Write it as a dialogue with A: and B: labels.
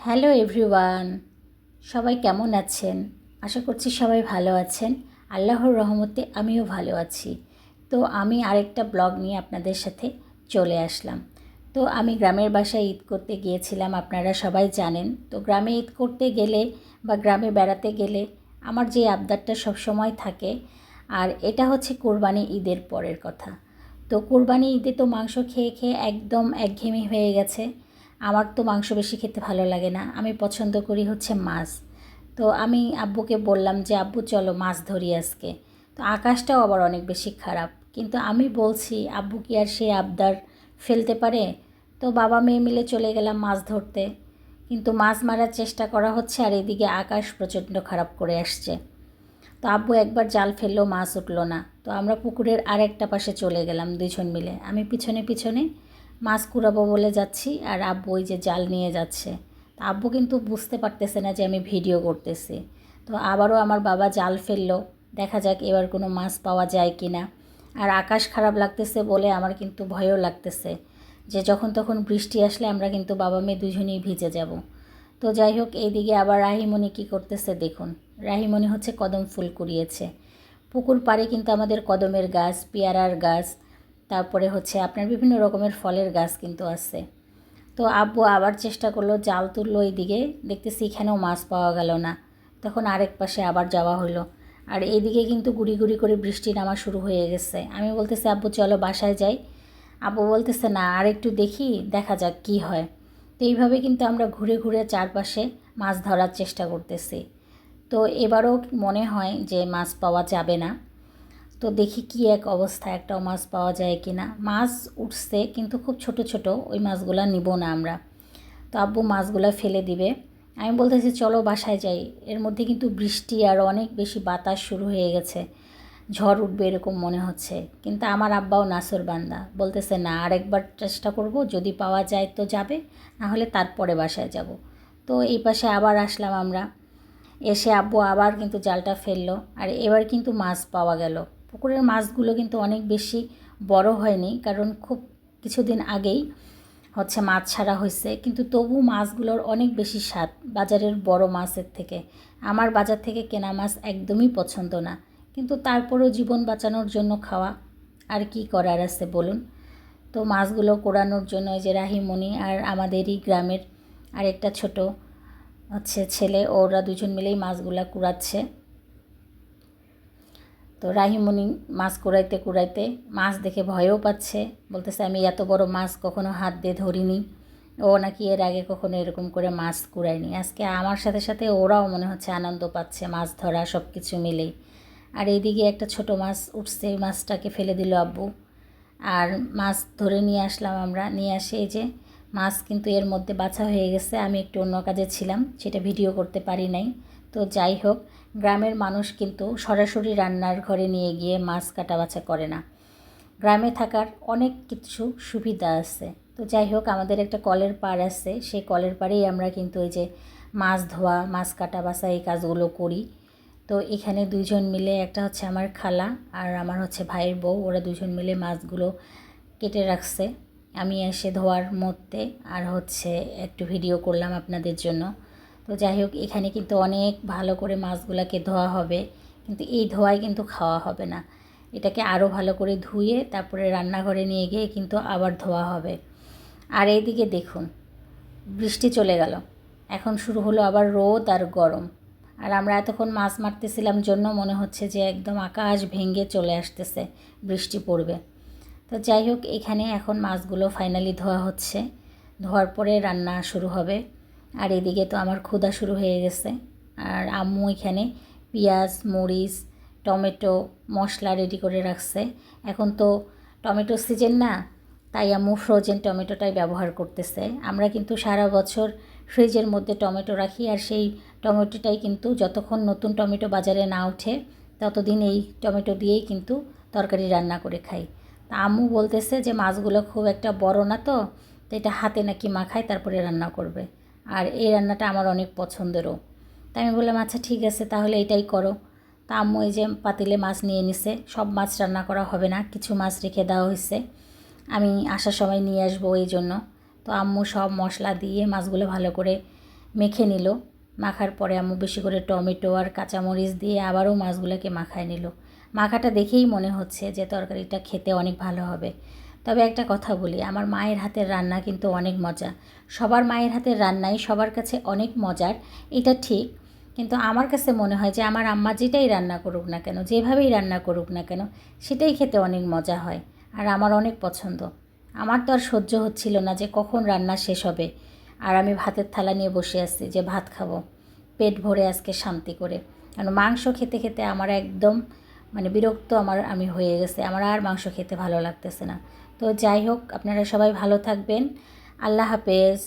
A: Hello everyone, সবাই কেমন আছেন? আশা করছি সবাই ভালো আছেন। আল্লাহর রহমতে আমিও ভালো আছি। তো আমি আরেকটা ব্লগ নিয়ে আপনাদের সাথে চলে আসলাম। তো আমি গ্রামের বাসায় ঈদ করতে গিয়েছিলাম, আপনারা সবাই জানেন। তো গ্রামে ঈদ করতে গেলে বা গ্রামে বেড়াতে গেলে আমার যে আবদারটা সবসময় থাকে, আর এটা হচ্ছে কোরবানি ঈদের পরের কথা। তো কোরবানি ঈদে তো মাংস খেয়ে খেয়ে একদম একঘেয়েমি হয়ে গেছে। আমার তো মাংস বেশি খেতে ভালো লাগে না। আমি পছন্দ করি হচ্ছে মাছ। তো আমি আব্বুকে বললাম যে, আব্বু, চলো মাছ ধরি আজকে। তো আকাশটাও আবার অনেক বেশি খারাপ। কিন্তু আমি বলছি, আব্বু কি আর সেই আবদার ফেলতে পারে? তো বাবা মেয়ে মিলে চলে গেলাম মাছ ধরতে। কিন্তু মাছ মারার চেষ্টা করা হচ্ছে আর এদিকে আকাশ প্রচণ্ড খারাপ করে আসছে। তো আব্বু একবার জাল ফেললেও মাছ উঠল না। তো আমরা পুকুরের আরেকটা পাশে চলে গেলাম দুজন মিলে। আমি পিছনে পিছনে মাছ কুড়াবো বলে যাচ্ছি আর আব্বু ওই যে জাল নিয়ে যাচ্ছে। তো আব্বু কিন্তু বুঝতে পারতেছে না যে আমি ভিডিও করতেছি। তো আবারও আমার বাবা জাল ফেলল। দেখা যাক এবার কোনো মাছ পাওয়া যায় কি না আর আকাশ খারাপ লাগতেছে বলে আমার কিন্তু ভয়ও লাগতেছে যে যখন তখন বৃষ্টি আসলে আমরা কিন্তু বাবা মেয়ে দুজনেই ভিজে যাব। তো যাই হোক, এইদিকে আবার রাহিমণি কী করতেছে দেখুন। রাহিমণি হচ্ছে কদম ফুল কুড়িয়েছে। পুকুর পাড়ে কিন্তু আমাদের কদমের গাছ, পেয়ারার গাছ তারপরে হচ্ছে আপনার বিভিন্ন রকমের ফলের গাছ কিন্তু আছে। তো আব্বু আবার চেষ্টা করল জাল তুললো এইদিকে, দেখতেছি এখানেও মাছ পাওয়া গেল না। তখন আরেক পাশে আবার যাওয়া হলো আর এইদিকে কিন্তু গুড়ি গুড়ি করে বৃষ্টি নামা শুরু হয়ে গেছে। আমি বলতেছি, আব্বু, চলো বাসায় যাই। আব্বু বলতেছে, না, আর একটু দেখি, দেখা যাক কি হয়। তো এইভাবে কিন্তু আমরা ঘুরে ঘুরে চারপাশে মাছ ধরার চেষ্টা করতেছি। তো এবারও মনে হয় যে মাছ পাওয়া যাবে না। তো দেখি কি এক অবস্থা একটাও মাছ পাওয়া যায় কি না মাছ উঠছে, কিন্তু খুব ছোট ছোট। ওই মাছগুলো নিব না আমরা। তো আব্বু মাছগুলো ফেলে দিবে। আমি বলতেছি, চলো বাসায় যাই। এর মধ্যে কিন্তু বৃষ্টি আর অনেক বেশি বাতাস শুরু হয়ে গেছে। ঝড় উঠবে এরকম মনে হচ্ছে। কিন্তু আমার আব্বাও নাসর বান্দা। বলতেছে, না, আরেকবার চেষ্টা করব। যদি পাওয়া যায় তো যাবে, না হলে তারপরে বাসায় যাব। তো এই পাশে আবার আসলাম আমরা। এসে আব্বু আবার কিন্তু জালটা ফেলল। আর এবার কিন্তু মাছ পাওয়া গেল। পুকুরের মাছগুলো কিন্তু অনেক বেশি বড় হয়নি, কারণ খুব কিছুদিন আগেই হচ্ছে মাছ ছাড়া হয়েছে। কিন্তু তবু মাছগুলোর অনেক বেশি স্বাদ, বাজারের বড় মাছের থেকে। আমার বাজার থেকে কেনা মাছ একদমই পছন্দ না। কিন্তু তারপরেও জীবন বাঁচানোর জন্য খাওয়া আর কি করার আছে বলুন? তো মাছগুলো কোরানোর জন্য যে রাহিমণি আর আমাদেরই গ্রামের আরেকটা ছোট হচ্ছে ছেলে, ওরা দুজন মিলেই মাছগুলা কুড়াচ্ছে। তো রাহিমণি মাছ কুড়াইতে কুড়াইতে মাছ দেখে ভয়ও পাচ্ছে। বলতেছে, আমি এত বড় মাছ কখনো হাত দিয়ে ধরিনি। ও নাকি এর আগে কখনো এরকম করে মাছ কুড়ায়নি। আজকে আমার সাথে সাথে ওরাও মনে হচ্ছে আনন্দ পাচ্ছে মাছ ধরা সব কিছু মিলেই। আর এইদিকে একটা ছোট মাছ উঠছে, এই মাছটাকে ফেলে দিল আব্বু। আর মাছ ধরে নিয়ে আসলাম আমরা, নিয়ে আসে এই যে, মাছ কিন্তু এর মধ্যে বাছা হয়ে গেছে। আমি একটু অন্য কাজে ছিলাম, সেটা ভিডিও করতে পারি নাই। তো যাই হোক, গ্রামের মানুষ কিন্তু সরাসরি রান্নার ঘরে নিয়ে গিয়ে মাছ কাটা বাছা করে না। গ্রামে থাকার অনেক কিছু সুবিধা আছে। তো যাই হোক, আমাদের একটা কলের পাড় আছে। সেই কলের পাড়েই আমরা কিন্তু ওই যে মাছ ধোয়া, মাছ কাটা বাছা এই কাজগুলো করি। তো এখানে দুইজন মিলে একটা হচ্ছে আমার খালা আর আমার হচ্ছে ভাইয়ের বউ, ওরা দুজন মিলে মাছগুলো কেটে রাখছে। আমি এসে ধোয়ার মধ্যে আর হচ্ছে একটু ভিডিও করলাম আপনাদের জন্য। তো যাই হোক, এখানে কিন্তু অনেক ভালো করে মাছগুলোকে ধোয়া হবে। কিন্তু এই ধোয়ায় কিন্তু খাওয়া হবে না। এটাকে আরও ভালো করে ধুয়ে তারপরে রান্নাঘরে নিয়ে গিয়ে কিন্তু আবার ধোয়া হবে। আর এইদিকে দেখুন, বৃষ্টি চলে গেল। এখন শুরু হলো আবার রোদ আর গরম। আর আমরা এতক্ষণ মাছ মারতেছিলাম জন্য মনে হচ্ছে যে একদম আকাশ ভেঙে চলে আসতেছে, বৃষ্টি পড়বে। তো যাই হোক, এখানে এখন মাছগুলো ফাইনালি ধোয়া হচ্ছে। ধোয়ার পরে রান্না শুরু হবে। আর এদিকে তো আমার ক্ষুধা শুরু হয়ে গেছে। আর আম্মু এখানে পেঁয়াজ, মরিচ, টমেটো মশলা রেডি করে রাখছে। এখন তো টমেটো সিজন না, তাই আম্মু ফ্রোজেন টমেটোটাই ব্যবহার করতেছে। আমরা কিন্তু সারা বছর ফ্রিজের মধ্যে টমেটো রাখি আর সেই টমেটোটাই কিন্তু যতক্ষণ নতুন টমেটো বাজারে না ওঠে, ততদিন এই টমেটো দিয়েই কিন্তু তরকারি রান্না করে খাই। তা আম্মু বলতেছে যে, মাছগুলো খুব একটা বড় না তো তো এটা হাতে নাকি মাখায়, তারপরে রান্না করবে। আর এই রান্নাটা আমার অনেক পছন্দেরও। তাই আমি বললাম আচ্ছা ঠিক আছে, তাহলে এটাই করো। তা আম্মু এই যে পাতিলে মাছ নিয়ে নিছে, সব মাছ রান্না করা হবে না, কিছু মাছ রেখে দেওয়া হয়েছে। আমি আসার সময় নিয়ে আসব এই জন্য। তো আম্মু সব মশলা দিয়ে মাছগুলো ভালো করে মেখে নিল। মাখার পরে আম্মু বেশি করে টমেটো আর কাঁচামরিচ দিয়ে আবারও মাছগুলোকে মাখায় নিল। মাখাটা দেখেই মনে হচ্ছে যে তরকারিটা খেতে অনেক ভালো হবে। তবে একটা কথা বলি, আমার মায়ের হাতের রান্না কিন্তু অনেক মজা। সবার মায়ের হাতের রান্নাই সবার কাছে অনেক মজার, এটা ঠিক। কিন্তু আমার কাছে মনে হয় যে আমার আম্মা যেটাই রান্না করুক না কেন, যেভাবেই রান্না করুক না কেন, সেটাই খেতে অনেক মজা হয় আর আমার অনেক পছন্দ। আমার তো আর সহ্য হচ্ছিল না যে কখন রান্না শেষ হবে। আর আমি ভাতের থালা নিয়ে বসে আসছি যে ভাত খাব। পেট ভরে আজকে শান্তি করে। কারণ মাংস খেতে খেতে আমার একদম মানে বিরক্ত আমার, আমি হয়ে গেছে। আমার আর মাংস খেতে ভালো লাগতেছে না। তো যাই হোক আপনারা সবাই ভালো থাকবেন। আল্লাহ হাফেজ।